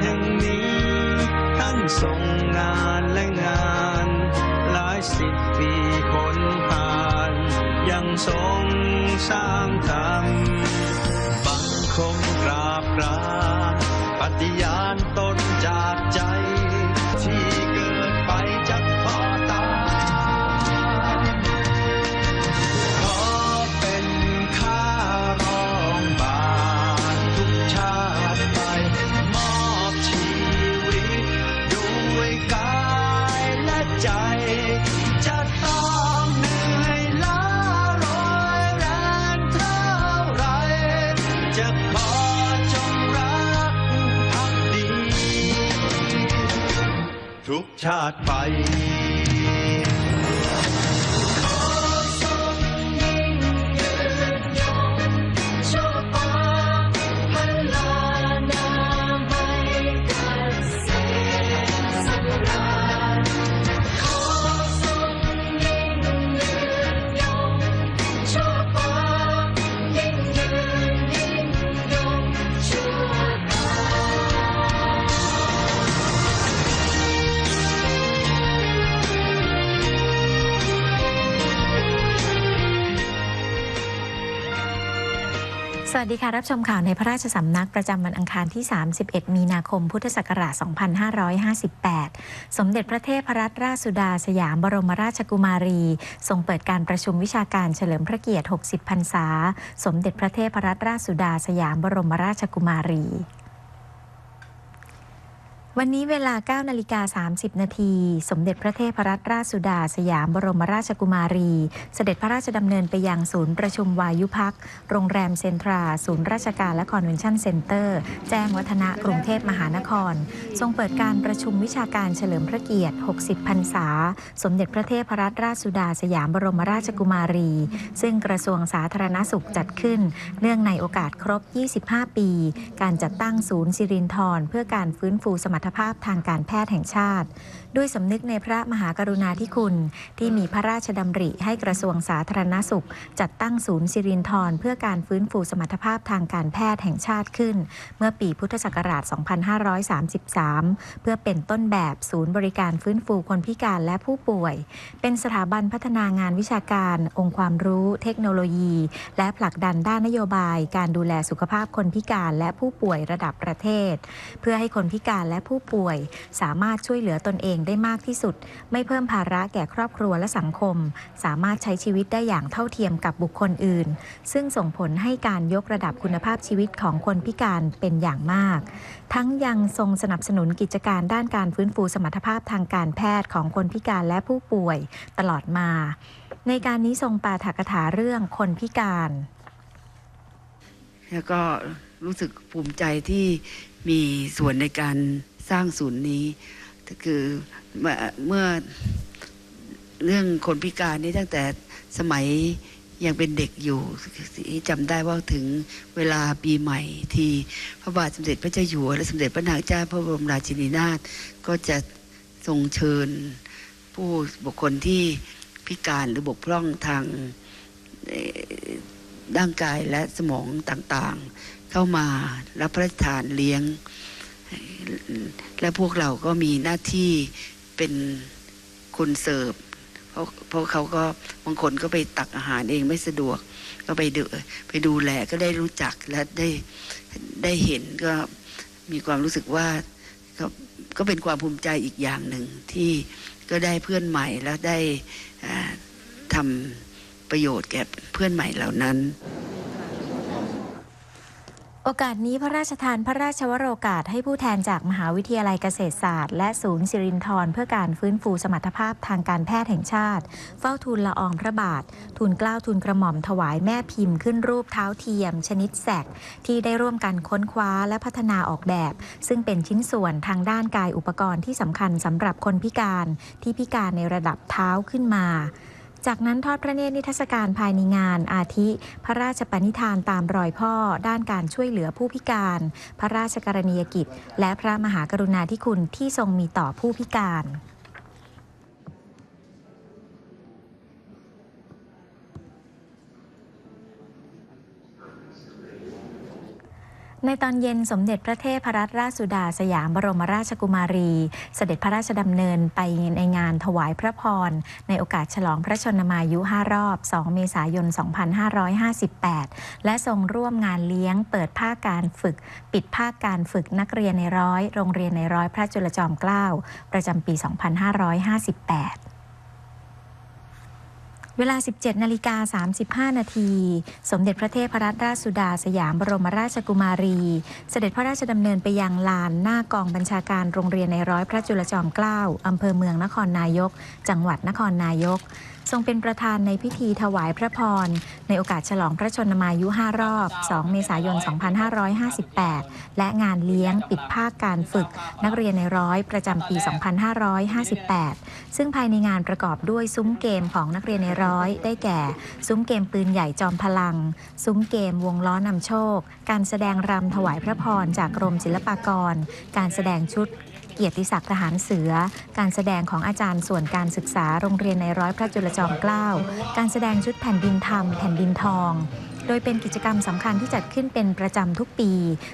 แห่งนี้ ท่านทรงงานและงาน หลายสิบปีคนผ่าน ยังทรงสร้างธรรมบังคมกราบกราปฏิญาณ ชาติไป ค่ะ รับชมข่าวในพระราชสำนักประจำวันอังคารที่ 31 มีนาคม พุทธศักราช 2558 สมเด็จพระเทพรัตนราชสุดาสยามบรมราชกุมารี ทรงเปิดการประชุมวิชาการเฉลิมพระเกียรติ 60 พรรษา สมเด็จพระเทพรัตนราชสุดาสยามบรมราชกุมารี วันนี้เวลา9นาฬิกา30 นาที สมเด็จพระเทพรัตนราชสุดา สยามบรมราชกุมารี เสด็จพระราชดำเนินไปยังศูนย์ประชุมวายุพัก โรงแรมเซ็นทรา ศูนย์ราชการและคอนเวนชั่นเซ็นเตอร์ แจ้งวัฒนะกรุงเทพมหานคร ทรงเปิดการประชุมวิชาการเฉลิมพระเกียรติ 60 พรรษา สมเด็จพระเทพรัตนราชสุดา สยามบรมราชกุมารี ซึ่งกระทรวงสาธารณสุขจัดขึ้น เนื่องในโอกาสครบ 25 ปี การจัดตั้งศูนย์สิรินธรเพื่อการฟื้นฟูสมรรถภาพทางการแพทย์แห่งชาติ ด้วยสำนึกในพระมหากรุณาธิคุณ ที่มีพระราชดำริให้กระทรวงสาธารณสุข จัดตั้งศูนย์สิรินธรเพื่อการฟื้นฟูสมรรถภาพทางการแพทย์แห่งชาติขึ้น เมื่อปีพุทธศักราช 2533 เพื่อเป็นต้นแบบศูนย์บริการฟื้นฟูคนพิการและผู้ป่วย เป็นสถาบันพัฒนางานวิชาการ องค์ความรู้ เทคโนโลยี และผลักดันด้านนโยบาย การดูแลสุขภาพคนพิการและผู้ป่วยระดับประเทศ เพื่อให้คนพิการและผู้ป่วย สามารถช่วยเหลือตนเองได้มากที่สุด ไม่เพิ่มภาระแก่ครอบครัวและสังคม สามารถใช้ชีวิตได้อย่างเท่าเทียมกับบุคคลอื่น ซึ่งส่งผลให้การยกระดับคุณภาพชีวิตของคนพิการเป็นอย่างมาก ทั้งยังทรงสนับสนุนกิจการด้านการฟื้นฟูสมรรถภาพทางการแพทย์ของคนพิการและผู้ป่วยตลอดมา ในการนี้ทรงปาฐกถาเรื่องคนพิการแล้วก็รู้สึกภูมิใจที่มีส่วนในการสร้างศูนย์นี้ คือเมื่อเมื่อเรื่องคนพิการนี่ตั้งแต่สมัยยังเป็นเด็กอยู่จำได้ว่าถึงเวลาปีใหม่ ที่พระบาทสมเด็จพระเจ้าอยู่หัวและสมเด็จพระนางเจ้าพระบรมราชินีนาถก็จะทรงเชิญผู้บุคคลที่พิการหรือบกพร่องทางร่างกายและสมองต่างๆ เข้ามารับพระราชทานเลี้ยง และพวกเราก็มีหน้าที่เป็นคนเสิร์ฟเพราะเพราะเขาก็บางคนก็ไปตักอาหารเองไม่สะดวก ก็ไปดูไปดูแลก็ได้รู้จักและได้ได้เห็นก็มีความรู้สึกว่าก็ก็เป็นความภูมิใจอีกอย่างหนึ่งที่ก็ได้เพื่อนใหม่แล้วได้ทำประโยชน์แก่เพื่อนใหม่เหล่านั้น โอกาสนี้พระราชทานพระราชวโรกาสให้ผู้แทนจากมหาวิทยาลัยเกษตรศาสตร์ และศูนย์สิรินธรเพื่อการฟื้นฟูสมรรถภาพทางการแพทย์แห่งชาติ เฝ้าทูลละอองพระบาท ทูลเกล้าทูลกระหม่อมถวายแม่พิมพ์ขึ้นรูปเท้าเทียม ชนิดแสกที่ได้ร่วมกันค้นคว้าและพัฒนาออกแบบ ซึ่งเป็นชิ้นส่วนทางด้านกายอุปกรณ์ที่สำคัญสำหรับคนพิการที่พิการในระดับเท้าขึ้นมา จากนั้นทอดพระเนตรนิทรรศการภายในงานอาทิ พระราชปณิธานตามรอยพ่อ ด้านการช่วยเหลือผู้พิการ พระราชกรณียกิจ และพระมหากรุณาธิคุณที่ทรงมีต่อผู้พิการ ในตอนเย็นสมเด็จพระเทพรัตนราชสุดาสยามบรมราชกุมารี เสด็จพระราชดำเนินไปในงานถวายพระพร ในโอกาสฉลองพระชนมายุ 5 รอบ 2 เมษายน 2558 และทรงร่วมงานเลี้ยงเปิดภาคการฝึก ปิดภาคการฝึกนักเรียนในร้อย โรงเรียนในร้อยพระจุลจอมเกล้าประจำปี 2558 เวลา 17 นาฬิกา 35 นาที สมเด็จพระเทพรัตนราชสุดาสยามบรมราชกุมารี เสด็จพระราชดำเนินไปยังลานหน้ากองบัญชาการโรงเรียนในร้อยพระจุลจอมเกล้าอำเภอเมืองนครนายก จังหวัดนครนายก ทรงเป็นประธานในพิธีถวายพระพร ในโอกาสฉลองพระชนมายุ 5 รอบ 2 เมษายน 2558 และงานเลี้ยงปิดภาคการฝึก นักเรียนในร้อยประจำปี 2558 ซึ่งภายในงานประกอบด้วยซุ้มเกมของนักเรียนในร้อย ได้แก่ ซุ้มเกมปืนใหญ่จอมพลัง ซุ้มเกมวงล้อนำโชค การแสดงรำถวายพระพรจากกรมศิลปากร การแสดงชุด เกียรติศักดิ์ทหารเสือ การแสดงของอาจารย์ส่วนการศึกษาโรงเรียนในร้อยพระจุลจอมเกล้า การแสดงชุดแผ่นดินธรรม แผ่นดินทอง โดยเป็นกิจกรรมสำคัญที่จัดขึ้นเป็นประจำทุกปี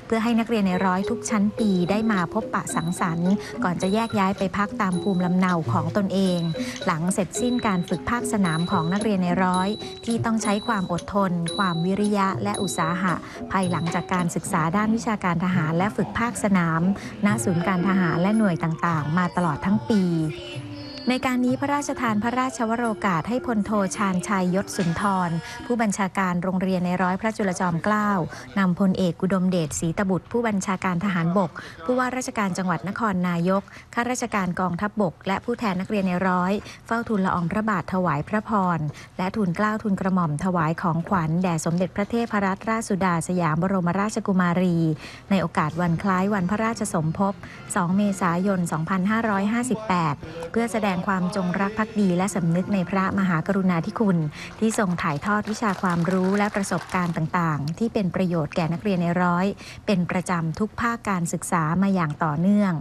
เพื่อให้นักเรียนในร้อยทุกชั้นปีได้มาพบปะสังสรรค์ ก่อนจะแยกย้ายไปพักตามภูมิลำเนาของตนเอง หลังเสร็จสิ้นการฝึกภาคสนามของนักเรียนในร้อย ที่ต้องใช้ความอดทน ความวิริยะ และอุตสาหะ ภายหลังจากการศึกษาด้านวิชาการทหารและฝึกภาคสนาม ณศูนย์การทหารและหน่วยต่างๆ มาตลอดทั้งปี ในการนี้พระราชทานพระราชวโรกาสให้พลโทชาญชัยยศสุนทร ผู้บัญชาการโรงเรียนในร้อยพระจุลจอมเกล้านำพลเอกกุดมเดชศรีตบุตร ผู้บัญชาการทหารบก ผู้ว่าราชการจังหวัดนครนายกข้าราชการกองทัพบบก และผู้แทนนักเรียนในร้อย เฝ้าทูลละอองพระบาทถวายพระพร และทูลเกล้าทูลกระหม่อมถวายของขวัญแด่สมเด็จพระเทพรัตนราชสุดาสยามบรมราชกุมารี ในโอกาสวันคล้ายวันพระราชสมภพ 2 เมษายน 2558 เพื่อแสดงความจงรักภักดีและสำนึกในพระมหากรุณาธิคุณ ที่ทรงถ่ายทอดวิชาความรู้และประสบการณ์ต่างๆ ที่เป็นประโยชน์แก่นักเรียนในร้อย เป็นประจำทุกภาคการศึกษามาอย่างต่อเนื่อง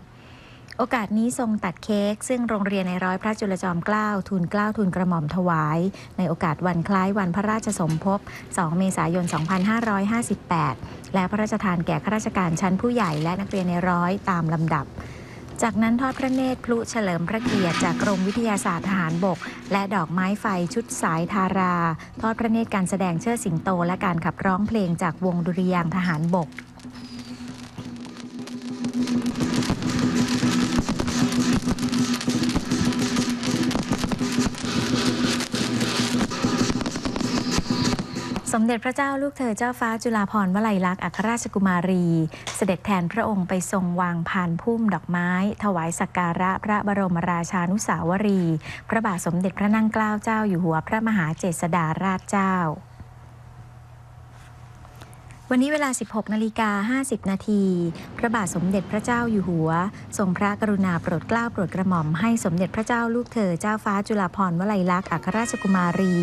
โอกาสนี้ทรงตัดเค้กซึ่งโรงเรียนในร้อยพระจุลจอมเกล้าทูลเกล้าทูลกระหม่อมถวาย ในโอกาสวันคล้ายวันพระราชสมภพ 2 เมษายน 2558 และพระราชทานแก่ข้าราชการชั้นผู้ใหญ่และนักเรียนในร้อยตามลำดับ จากนั้นทอดพระเนตรพลุเฉลิมพระเกียรติจากกรมวิทยาศาสตร์ทหารบก และดอกไม้ไฟชุดสายทารา ทอดพระเนตรการแสดงเชิดสิงโต และการขับร้องเพลงจากวงดุริยางทหารบก สมเด็จพระเจ้าลูกเธอเจ้าฟ้าจุฬาภรณ์วลัยลักษณ์อัครราชกุมารี เสด็จแทนพระองค์ไปทรงวางพานพุ่มดอกไม้ ถวายสักการะพระบรมราชานุสาวรี พระบาทสมเด็จพระนั่งเกล้าเจ้าอยู่หัวพระมหาเจษฎาราชเจ้า วันนี้เวลา 16 นาฬิกา 50 นาที พระบาทสมเด็จพระเจ้าอยู่หัว ทรงพระกรุณาโปรดเกล้าโปรดกระหม่อมให้สมเด็จพระเจ้าลูกเธอเจ้าฟ้าจุฬาภรณ์วลัยลักษณ์อัครราชกุมารี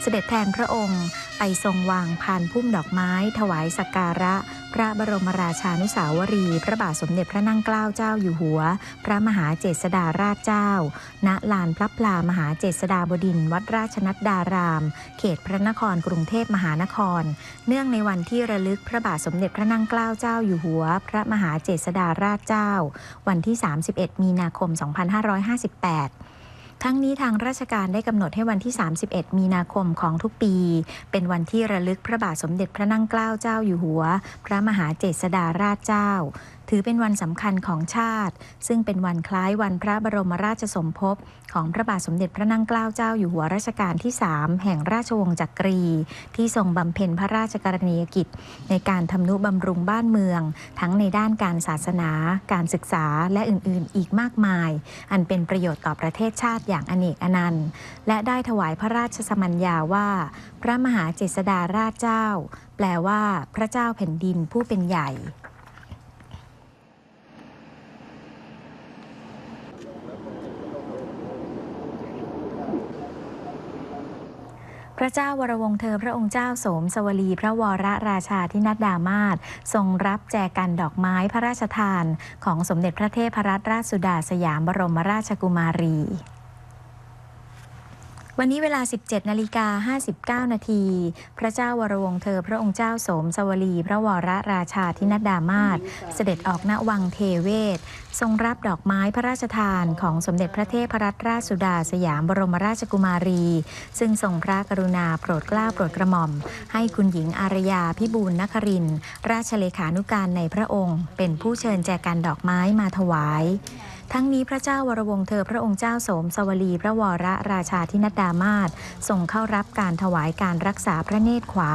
เสด็จแทนพระองค์ ไปทรงวางพานพุ่มดอกไม้ ถวายสักการะ พระบรมราชานุสาวรี พระบาทสมเด็จพระนั่งเกล้าเจ้าอยู่หัว พระมหาเจษฎาราชเจ้า ณ ลานพระพลามหาเจษฎาบดิน วัดราชนัดดาราม เขตพระนครกรุงเทพมหานคร เนื่องในวันที่ระลึกพระบาทสมเด็จพระนั่งเกล้าเจ้าอยู่หัว พระมหาเจษฎาราชเจ้า วันที่ 31 มีนาคม 2558 ทั้งนี้ทางราชการได้กำหนดให้วันที่ 31 มีนาคมของทุกปี เป็นวันที่ระลึกพระบาทสมเด็จพระนั่งเกล้าเจ้าอยู่หัว พระมหาเจษฎาราชเจ้า ถือเป็นวันสำคัญของชาติ ซึ่งเป็นวันคล้ายวันพระบรมราชสมภพของพระบาทสมเด็จพระนั่งเกล้าเจ้าอยู่หัวรัชกาลที่ 3 แห่งราชวงศ์จักรี ที่ทรงบำเพ็ญพระราชกรณียกิจ ในการทำนุบำรุงบ้านเมือง ทั้งในด้านการศาสนา การศึกษาและอื่นๆ อีกมากมาย อันเป็นประโยชน์ต่อประเทศชาติอย่างอเนกอนันต์ และได้ถวายพระราชสมัญญาว่า พระมหาเจษฎาราชเจ้า แปลว่าพระเจ้าแผ่นดินผู้เป็นใหญ่ พระเจ้าวรวงเธอพระองค์เจ้าโสมสวลี พระวรราชาธินัดดามาศทรงรับแจกันดอกไม้พระราชทาน ของสมเด็จพระเทพรัตนราชสุดาสยามบรมราชกุมารี วันนี้เวลา 17นาฬิกา59 นาที พระเจ้าวรวงศ์เธอ พระองค์เจ้าโสมสวลี พระวรราชาธินัดดามาศเสด็จออกณวังเทเวศ ทรงรับดอกไม้พระราชทานของสมเด็จพระเทพรัตนราชสุดาสยามบรมราชกุมารี ซึ่งทรงพระกรุณาโปรดเกล้าโปรดกระหม่อม ให้คุณหญิงอารยาพิบูลนครินทร์ราชเลขานุการในพระองค์ เป็นผู้เชิญแจกันดอกไม้มาถวาย ทั้งนี้พระเจ้าวรวงศ์เธอพระองค์เจ้าโสมสวลีพระวรราชาธินัดดามาศทรงเข้ารับการถวายการรักษาพระเนตรขวา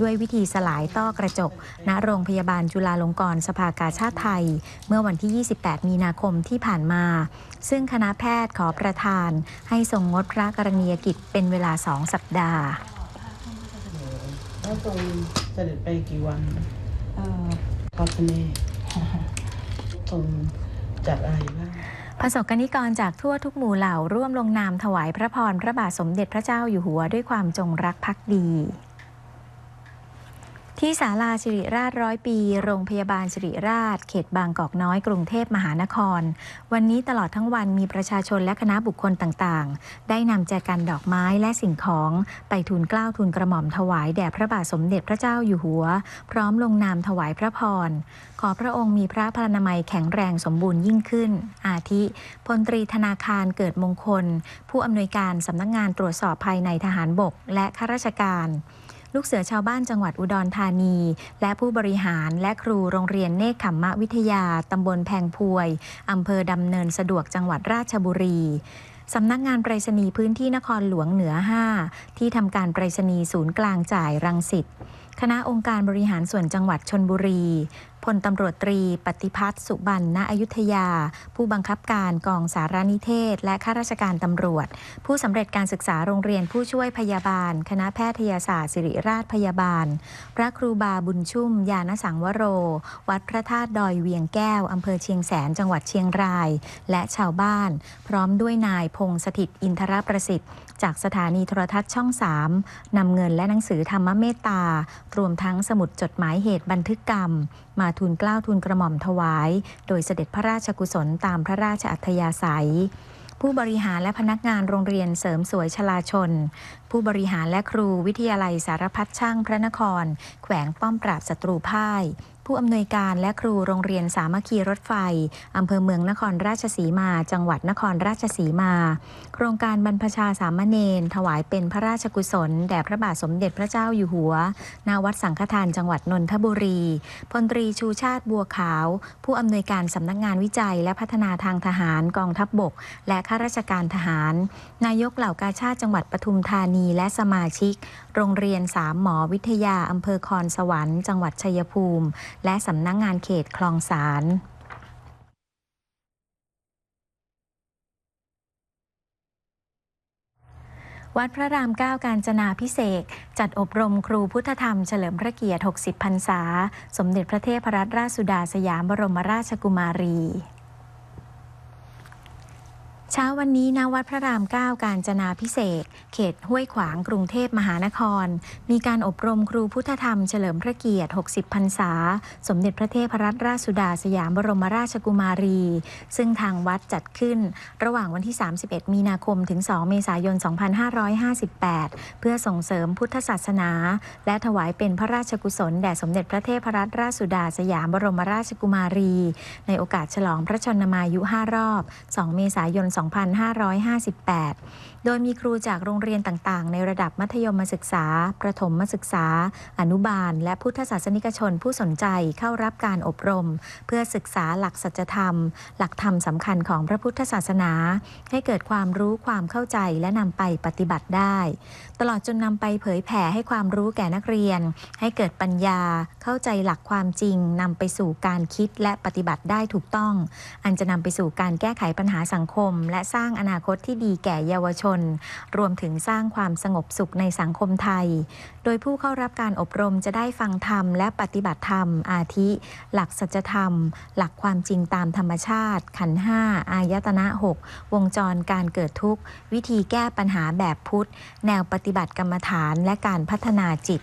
ด้วยวิธีสลายต้อกระจก ณโรงพยาบาลจุฬาลงกรณ์สภากาชาติไทย เมื่อวันที่ 28 มีนาคมที่ผ่านมา ซึ่งคณะแพทย์ขอประทาน ให้ทรงงดพระกรณียกิจเป็นเวลาสองสัปดาห์แล้วทรงเสด็จไปกี่วันเอ่อทอดพระเนตรทรง จัดอะไรบ้างประสบกนิกรจากทั่วทุกหมู่เหล่าร่วมลงนามถวายพระพรพระบาทสมเด็จพระเจ้าอยู่หัวด้วยความจงรักภักดี ที่ศาลาสิริราชร้อยปี โรงพยาบาลสิริราช เขตบางกอกน้อย กรุงเทพมหานคร วันนี้ตลอดทั้งวันมีประชาชนและคณะบุคคลต่างๆ ได้นำแจกันดอกไม้และสิ่งของไปทูลเกล้าทูลกระหม่อมถวายแด่พระบาทสมเด็จพระเจ้าอยู่หัว พร้อมลงนามถวายพระพร ขอพระองค์มีพระพลานามัยแข็งแรงสมบูรณ์ยิ่งขึ้น อาทิพลตรีธนาคารเกิดมงคล ผู้อำนวยการสำนักงานตรวจสอบภายในทหารบก และข้าราชการ ลูกเสือชาวบ้านจังหวัดอุดรธานี และผู้บริหารและครูโรงเรียนเนคขมมะวิทยา ตำบลแพงพวย อำเภอดำเนินสะดวกจังหวัดราชบุรีสำนักงานไปรษณีย์พื้นที่นครหลวงเหนือ 5 ที่ทำการไปรษณีย์ศูนย์กลางจ่ายรังสิตคณะองค์การบริหารส่วนจังหวัดชนบุรีพลตำรวจตรีปฏิพัฒน์สุบรรณอยุธยา ผู้บังคับการกองสารนิเทศ และข้าราชการตำรวจ ผู้สำเร็จการศึกษาโรงเรียนผู้ช่วยพยาบาล คณะแพทยศาสตร์ศิริราชพยาบาล พระครูบาบุญชุ่ม ยานสังวโร วัดพระธาตุดอยเวียงแก้วอำเภอเชียงแสนจังหวัดเชียงราย และชาวบ้าน พร้อมด้วยนายพงษ์สถิตอินทรประสิทธิ์ จากสถานีโทรทัศน์ช่อง3นำเงินและหนังสือธรรมเมตตารวมทั้งสมุดจดหมายเหตุบันทึกกรรม มาทูลเกล้าทูลกระหม่อมถวาย โดยเสด็จพระราชกุศลตามพระราชอัธยาศัย ผู้บริหารและพนักงานโรงเรียนเสริมสวยชลาชน ผู้บริหารและครูวิทยาลัยสารพัดช่างพระนคร แขวงป้อมปราบศัตรูพ่าย ผู้อำนวยการและครูโรงเรียนสามัคคีรถไฟอำเภอเมืองนครราชสีมา จังหวัดนครราชสีมา โครงการบรรพชาสามเณรถวายเป็นพระราชกุศล แด่พระบาทสมเด็จพระเจ้าอยู่หัวณวัดสังฆทานจังหวัดนนทบุรีพลตรีชูชาติบัวขาว ผู้อำนวยการสำนักงานวิจัย และพัฒนาทางทหารกองทัพบบก และข้าราชการทหาร นายกเหล่ากาชาติจังหวัดปทุมธานีและสมาชิก โรงเรียนสามหมอวิทยาอำเภอคอนสวรรค์จังหวัดชัยภูมิและสำนักงานเขตคลองสารวัดพระรามเก้าการจนาพิเศษ จัดอบรมครูพุทธธรรมเฉลิมพระเกียรติ 60 พรรษา สมเด็จพระเทพรัตนราชสุดาสยามบรมราชกุมารี เช้าวันนี้ณวัดพระรามเก้าการจนาพิเศษ เขตห้วยขวางกรุงเทพมหานคร มีการอบรมครูพุทธธรรมเฉลิมพระเกียรติ 60 พรรษา สมเด็จพระเทพรัตนราชสุดาสยามบรมราชกุมารี ซึ่งทางวัดจัดขึ้น ระหว่างวันที่ 31 มีนาคมถึง 2 เมษายน 2558 เพื่อส่งเสริมพุทธศาสนา และถวายเป็นพระราชกุศลแด่สมเด็จพระเทพรัตนราชสุดาสยามบรมราชกุมารี ในโอกาสฉลองพระชนมายุ 5 รอบ 2 เมษายน2558 โดยมีครูจากโรงเรียนต่างๆ ในระดับมัธยมศึกษา ประถมศึกษา อนุบาล และพุทธศาสนิกชนผู้สนใจเข้ารับการอบรม เพื่อศึกษาหลักสัจธรรม หลักธรรมสำคัญของพระพุทธศาสนา ให้เกิดความรู้ความเข้าใจและนำไปปฏิบัติได้ ตลอดจนนำไปเผยแผ่ให้ความรู้แก่นักเรียน ให้เกิดปัญญาเข้าใจหลักความจริงนำไปสู่การคิดและปฏิบัติได้ถูกต้อง อันจะนำไปสู่การแก้ไขปัญหาสังคม และสร้างอนาคตที่ดีแก่เยาวชน รวมถึงสร้างความสงบสุขในสังคมไทย ดยผู้เข้ารับการอบรมจะได้ฟังธรรมและปฏิบัติธรรม อาทิ หลักสัจธรรม หลักความจริงตามธรรมชาติ ขันห้าอายตนะหกวงจรการเกิดทุกข์ วิธีแก้ปัญหาแบบพุทธ แนวปฏิบัติกรรมฐานและการพัฒนาจิต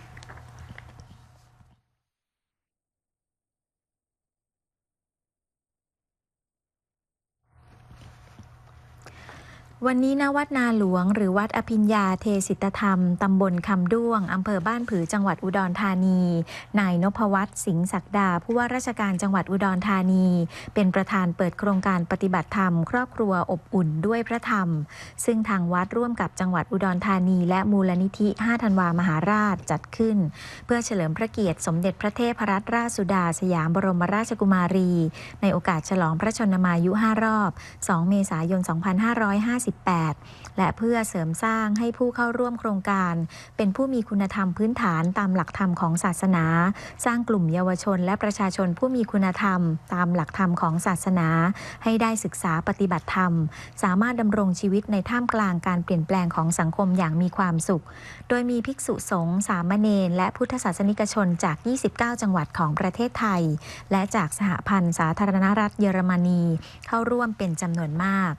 วันนี้ณวัดนาหลวง หรือวัดอภิญญาเทศิตธรรม ตำบลคำด้วง อำเภอบ้านผือจังหวัดอุดรธานี นายนพวัตรสิงห์ศักดา ผู้ว่าราชการจังหวัดอุดรธานี เป็นประธานเปิดโครงการปฏิบัติธรรม ครอบครัวอบอุ่นด้วยพระธรรม ซึ่งทางวัดร่วมกับจังหวัดอุดรธานี และมูลนิธิ 5 ธันวามหาราชจัดขึ้น เพื่อเฉลิมพระเกียรติสมเด็จพระเทพรัตนราชสุดาสยามบรมราชกุมารี ในโอกาสฉลองพระชนมายุ 5 รอบ 2 เมษายน 2550 18 และเพื่อเสริมสร้างให้ผู้เข้าร่วมโครงการ เป็นผู้มีคุณธรรมพื้นฐานตามหลักธรรมของศาสนา สร้างกลุ่มเยาวชน และประชาชนผู้มีคุณธรรม ตามหลักธรรมของศาสนา ให้ได้ศึกษาปฏิบัติธรรม สามารถดำรงชีวิตในท่ามกลางการเปลี่ยนแปลงของสังคมอย่างมีความสุข โดยมีภิกษุสงฆ์สามเณรและพุทธศาสนิกชนจาก 29 จังหวัดของประเทศไทย และจากสหพันธ์สาธารณรัฐเยอรมนี เข้าร่วมเป็นจำนวนมาก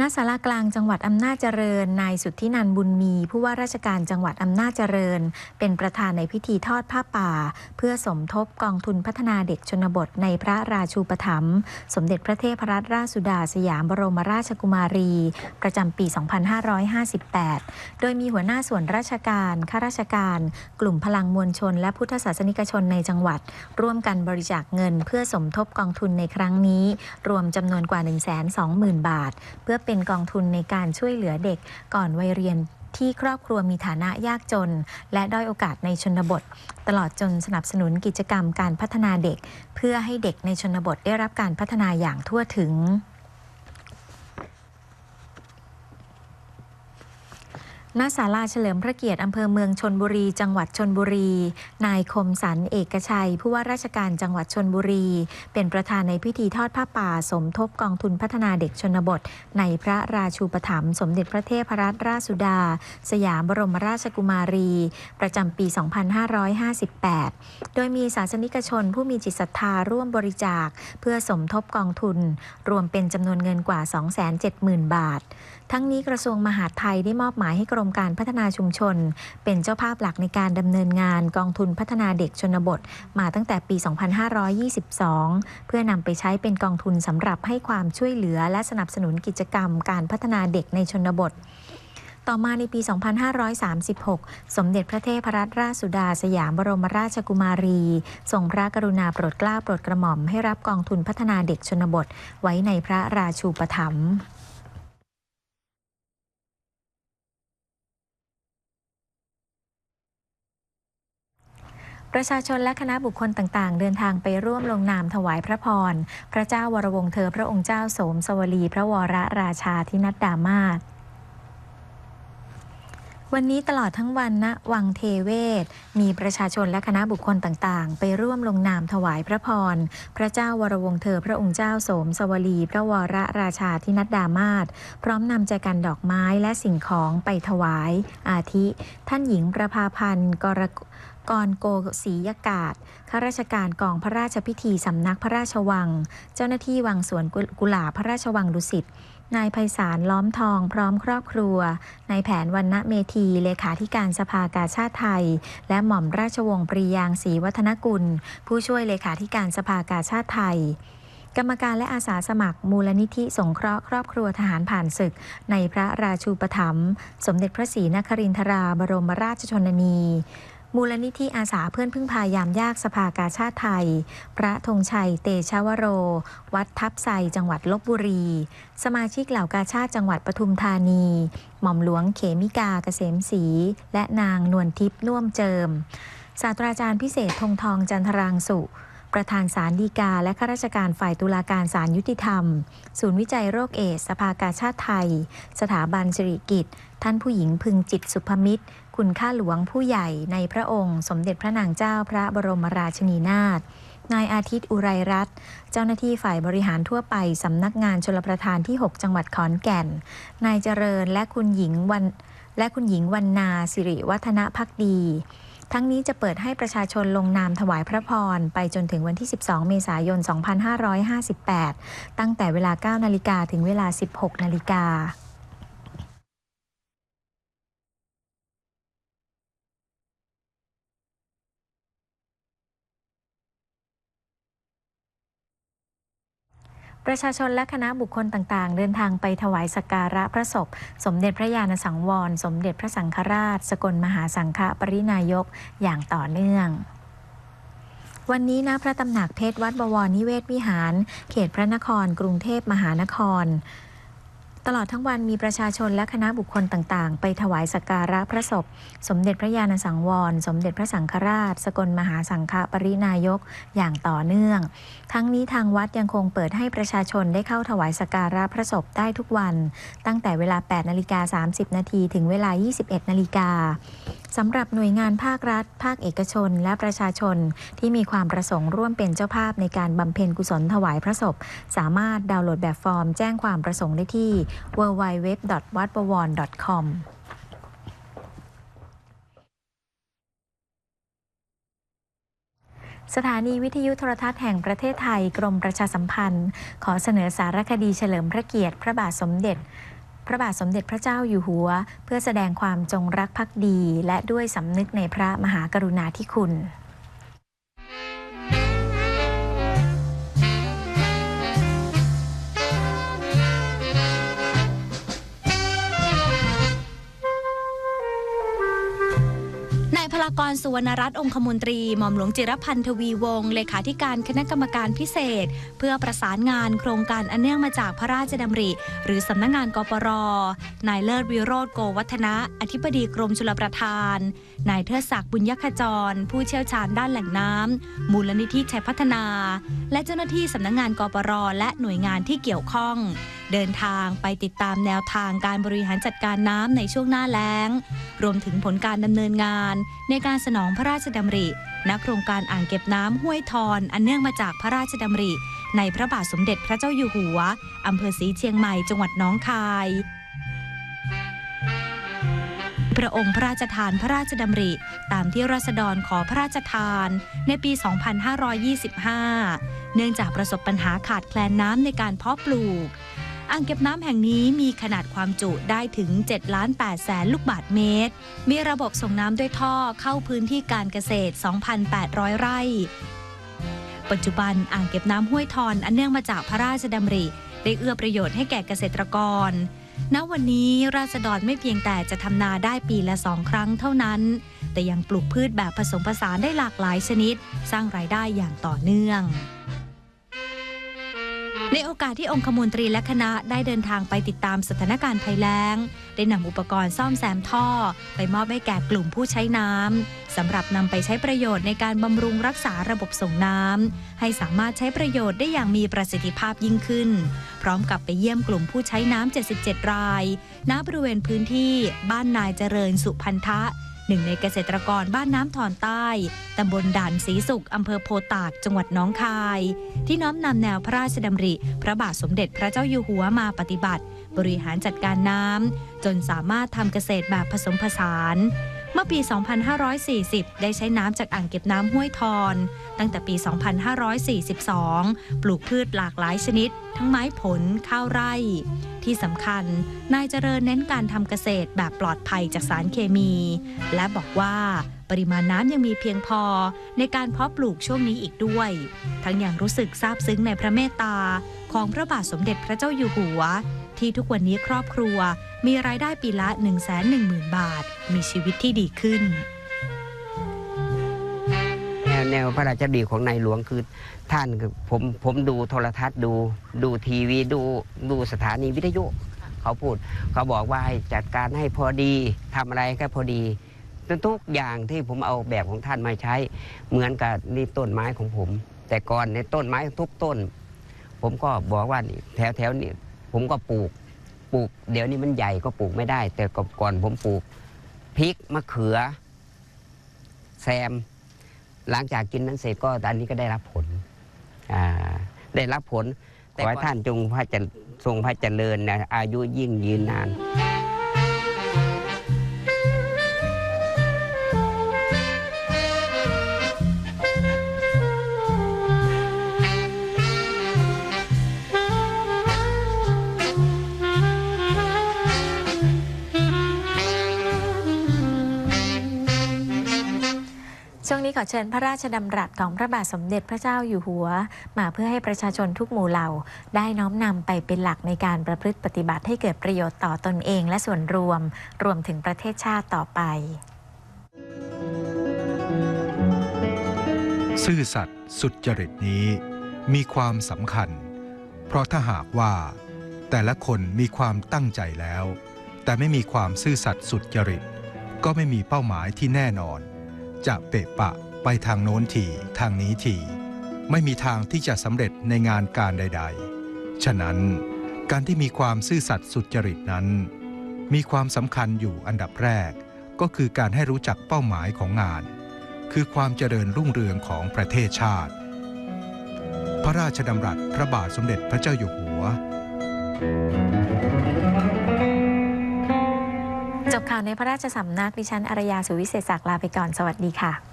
ณศาลากลางจังหวัดอำนาจเจริญ นายสุทธินันบุญมี ผู้ว่าราชการจังหวัดอำนาจเจริญ เป็นประธานในพิธีทอดผ้าป่า เพื่อสมทบกองทุนพัฒนาเด็กชนบทในพระราชูปถัมภ์สมเด็จพระเทพรัตนราชสุดาสยามบรมราชกุมารี ประจำปี 2558 โดยมีหัวหน้าส่วนราชการข้าราชการ กลุ่มพลังมวลชน และพุทธศาสนิกชนในจังหวัด ร่วมกันบริจาคเงิน เพื่อสมทบกองทุนในครั้งนี้ รวมจำนวนกว่า 120,000 บาท เพื่อเป็นกองทุนในการช่วยเหลือเด็กก่อนวัยเรียนที่ครอบครัวมีฐานะยากจน และด้อยโอกาสในชนบท ตลอดจนสนับสนุนกิจกรรมการพัฒนาเด็ก เพื่อให้เด็กในชนบทได้รับการพัฒนาอย่างทั่วถึง ณศาลาเฉลิมพระเกียรติอำเภอเมืองชนบุรี จังหวัดชนบุรี นายคมสันเอกชัย ผู้ว่าราชการจังหวัดชนบุรี เป็นประธานในพิธีทอดผ้าป่า สมทบกองทุนพัฒนาเด็กชนบท ในพระราชูปถัมภ์สมเด็จพระเทพรัตนราชสุดา สยามบรมราชกุมารี ประจำปี 2558 โดยมีศาสนิกชนผู้มีจิตศรัทธาร่วมบริจาค เพื่อสมทบกองทุน รวมเป็นจำนวนเงินกว่า 270,000 บาท ทั้งนี้กระทรวงมหาดไทยได้มอบหมายให้กรมการพัฒนาชุมชน เป็นเจ้าภาพหลักในการดำเนินงานกองทุนพัฒนาเด็กชนบท มาตั้งแต่ปี 2522 เพื่อนำไปใช้เป็นกองทุนสำหรับให้ความช่วยเหลือ และสนับสนุนกิจกรรม การพัฒนาเด็กในชนบทต่อมาในปี 2536 สมเด็จพระเทพรัตนราชสุดาสยามบรมราชกุมารีทรงพระกรุณาโปรดเกล้าโปรดกระหม่อมให้รับกองทุนพัฒนาเด็กชนบท ไว้ในพระราชูปถัมภ์ ประชาชนและคณะบุคคลต่างๆ เดินทางไปร่วมลงนามถวายพระพร พระเจ้าวรวงเธอพระองค์เจ้าโสมสวลี พระวรราชาธินัดดามาศวันนี้ตลอดทั้งวันณวังเทเวศ มีประชาชนและคณะบุคคลต่างๆ ไปร่วมลงนามถวายพระพร พระเจ้าวรวงเธอพระองค์เจ้าโสมสวลี พระวรราชาธินัดดามาศพร้อมนำแจกันดอกไม้และสิ่งของไปถวาย อาทิ ท่านหญิงประภาพันธ์กร กรโกศรียากาศข้าราชการกองพระราชพิธีสำนักพระราชวัง เจ้าหน้าที่วังสวนกุหลาบพระราชวังดุสิตนายไพศาลล้อมทองพร้อมครอบครัว นายแผนวันณเมธีเลขาธิการสภากาชาติไทย และหม่อมราชวงศ์ปรียางศรีวัฒนกุล ผู้ช่วยเลขาธิการสภากาชาติไทย กรรมการและอาสาสมัครมูลนิธิสงเคราะห์ครอบครัวทหารผ่านศึก ในพระราชูปถัมภ์สมเด็จพระศรีนครินทราบรมราชชนนี มูลนิธิอาสาเพื่อนพึ่งพายามยากสภากาชาติไทย พระธงชัย เตชะวโร วัดทับไซจังหวัดลบบุรี สมาชิกเหล่ากาชาติจังหวัดปทุมธานี หม่อมหลวงเขมิกาเกษมศรีและนางนวลทิพย์น่วมเจิม ศาสตราจารย์พิเศษธงทองจันทรางสุประธานศาลฎีกา และข้าราชการฝ่ายตุลาการศาลยุติธรรม ศูนย์วิจัยโรคเอดส์สภากาชาติไทย สถาบันสิริกิตท่านผู้หญิงพึงจิตสุภมิตร คุณข้าหลวงผู้ใหญ่ในพระองค์ สมเด็จพระนางเจ้าพระบรมราชินีนาถนายอาทิตย์อุไรรัตน์เจ้าหน้าที่ฝ่ายบริหารทั่วไป สำนักงานชลประทานที่ 6 จังหวัดขอนแก่น นายเจริญและคุณหญิงวันและคุณหญิงวันนาสิริวัฒนพักดี ทั้งนี้จะเปิดให้ประชาชนลงนามถวายพระพร ไปจนถึงวันที่ 12 เมษายน 2558 ตั้งแต่เวลา 9 นาฬิกาถึงเวลา 16 นาฬิกา ประชาชนและคณะบุคคลต่างๆ เดินทางไปถวายสักการะพระศพ สมเด็จพระญาณสังวร สมเด็จพระสังฆราช สกลมหาสังฆปรินายกอย่างต่อเนื่องวันนี้ณพระตำหนักเพชรวัดบวรนิเวศวิหาร เขตพระนคร กรุงเทพมหานคร ตลอดทั้งวันมีประชาชนและคณะบุคคลต่างๆ ไปถวายสักการะพระศพ สมเด็จพระญาณสังวร สมเด็จพระสังฆราช สกลมหาสังฆปรินายกอย่างต่อเนื่อง ทั้งนี้ทางวัดยังคงเปิดให้ประชาชนได้เข้าถวายสักการะพระศพได้ทุกวัน ตั้งแต่เวลา 8 นาฬิกา 30 นาทีถึงเวลา 21 นาฬิกาสำหรับหน่วยงานภาครัฐ ภาคเอกชน และประชาชนที่มีความประสงค์ร่วมเป็นเจ้าภาพในการบำเพ็ญกุศลถวายพระศพ สามารถดาวน์โหลดแบบฟอร์มแจ้งความประสงค์ได้ที่ www.wadbawar.com สถานีวิทยุโทรทัศน์แห่งประเทศไทยกรมประชาสัมพันธ์ ขอเสนอสารคดีเฉลิมพระเกียรติ พระบาทสมเด็จ พระบาทสมเด็จพระเจ้าอยู่หัว เพื่อแสดงความจงรักภักดี และด้วยสำนึกในพระมหากรุณาธิคุณ พลากรสุวรรณรัตน์องคมนตรีหม่อมหลวงจิรพันธ์ทวีวงศ์เลขาธิการคณะกรรมการพิเศษ เพื่อประสานงานโครงการอันเนื่องมาจากพระราชดำริ หรือสำนักงงานกปรนายเลิศวิโรธโกวัฒนะ อธิบดีกรมชลประทาน นายเทิดศักดิ์บุญยขจร ผู้เชี่ยวชาญด้านแหล่งน้ำมูลนิธิชัยพัฒนา และเจ้าหน้าที่สำนักงงานกปรและหน่วยงานที่เกี่ยวข้อง เดินทางไปติดตามแนวทางการบริหารจัดการน้ำในช่วงหน้าแล้ง รวมถึงผลการดำเนินงาน ในการสนองพระราชดำริณโครงการอ่างเก็บน้ำห้วยทอนอันเนื่องมาจากพระราชดำริ ในพระบาทสมเด็จพระเจ้าอยู่หัวอำเภอศรีเชียงใหม่จังหวัดน้องคายพระองค์พระราชทานพระราชดำริ ตามที่ราษฎรขอพระราชทานในปี 2525 เนื่องจากประสบปัญหาขาดแคลนน้ำในการเพาะปลูก อ่างเก็บน้ำแห่งนี้มีขนาดความจุได้ถึง7ล้าน8แสนลูกบาทเมตร มีระบบส่งน้ำด้วยท่อเข้าพื้นที่การเกษตร 2,800 ไร่ ปัจจุบันอ่างเก็บน้ำห้วยทอนอันเนื่องมาจากพระราชดำริ ได้เอื้อประโยชน์ให้แก่เกษตรกร ณ วันนี้ราษฎรไม่เพียงแต่จะทำนาได้ปีละสองครั้งเท่านั้น แต่ยังปลูกพืชแบบผสมผสานได้หลากหลายชนิด สร้างรายได้อย่างต่อเนื่อง ในโอกาสที่องคมนตรีและคณะได้เดินทางไปติดตามสถานการณ์ภัยแล้ง ได้นำอุปกรณ์ซ่อมแซมท่อ ไปมอบให้แก่กลุ่มผู้ใช้น้ำสำหรับนำไปใช้ประโยชน์ในการบำรุงรักษาระบบส่งน้ำให้สามารถใช้ประโยชน์ได้อย่างมีประสิทธิภาพยิ่งขึ้น พร้อมกับไปเยี่ยมกลุ่มผู้ใช้น้ำ77 ราย ณบริเวณพื้นที่บ้านนายเจริญสุพันธะ หนึ่งในเกษตรกรบ้านน้ำถอนใต้ตำบลด่านศรีสุขอำเภอโพตากจังหวัดน้องคาย ที่น้อมนำแนวพระราชดำริ พระบาทสมเด็จพระเจ้าอยู่หัวมาปฏิบัติ บริหารจัดการน้ำจนสามารถทำเกษตรแบบผสมผสาน เมื่อปี 2540 ได้ใช้น้ำจากอ่างเก็บน้ำห้วยทอน ตั้งแต่ปี 2542 ปลูกพืชหลากหลายชนิด ทั้งไม้ผล ข้าวไร่ ที่สำคัญ นายเจริญเน้นการทำเกษตรแบบปลอดภัยจากสารเคมี และบอกว่าปริมาณน้ำยังมีเพียงพอในการเพาะปลูกช่วงนี้อีกด้วย ทั้งยังรู้สึกซาบซึ้งในพระเมตตาของพระบาทสมเด็จพระเจ้าอยู่หัว ที่ทุกวันนี้ครอบครัวมีรายได้ปีละ 1 1 0 0 0 0 บาท มีชีวิตที่ดีขึ้น แนวแนวพระราชดำริของในหลวงคือท่านผมผมดูโทรทัศน์ดู ดูทีวีดูดูสถานีวิทยุ เขาพูด เขาบอกว่าให้จัดการให้พอดีทำอะไรก็พอดีทุกอย่างที่ผมเอาแบบของท่านมาใช้เหมือนกับนี่ต้นไม้ของผม แต่ก่อนในต้นไม้ทุกต้น ผมก็บอกว่านี่แถวแถวนี้ ผมก็ปลูกปลูก เดี๋ยวนี้มันใหญ่ก็ปลูกไม่ได้ แต่ก่อนผมปลูกพริกมะเขือ แซม หลังจากกินนั้นเสร็จก็อันนี้ก็ได้รับผลได้รับผลขอให้ท่านจงพระจะทรงพระเจริญนะอายุยิ่งยืนนาน ขอเชิญพระราชดำรัสของพระบาทสมเด็จพระเจ้าอยู่หัว มาเพื่อให้ประชาชนทุกหมู่เหล่า ได้น้อมนำไปเป็นหลักในการประพฤติปฏิบัติให้เกิดประโยชน์ต่อตนเองและส่วนรวม รวมถึงประเทศชาติต่อไป ซื่อสัตย์สุดจริตนี้ มีความสำคัญ เพราะถ้าหากว่า แต่ละคนมีความตั้งใจแล้ว แต่ไม่มีความซื่อสัตย์สุดจริตก็ไม่มีเป้าหมายที่แน่นอน จะเปะปะ ไปทางโน้นทีทางนี้ทีไม่มีทางที่จะสำเร็จในงานการใด ๆ ฉะนั้นการที่มีความซื่อสัตย์สุจริตนั้น มีความสำคัญอยู่อันดับแรก ก็คือการให้รู้จักเป้าหมายของงาน คือความเจริญรุ่งเรืองของประเทศชาติ พระราชดำรัสพระบาทสมเด็จพระเจ้าอยู่หัว จบข่าวในพระราชสำนักดิฉันอารยาสุวิเศษศักดิ์ลาไปก่อนสวัสดีค่ะ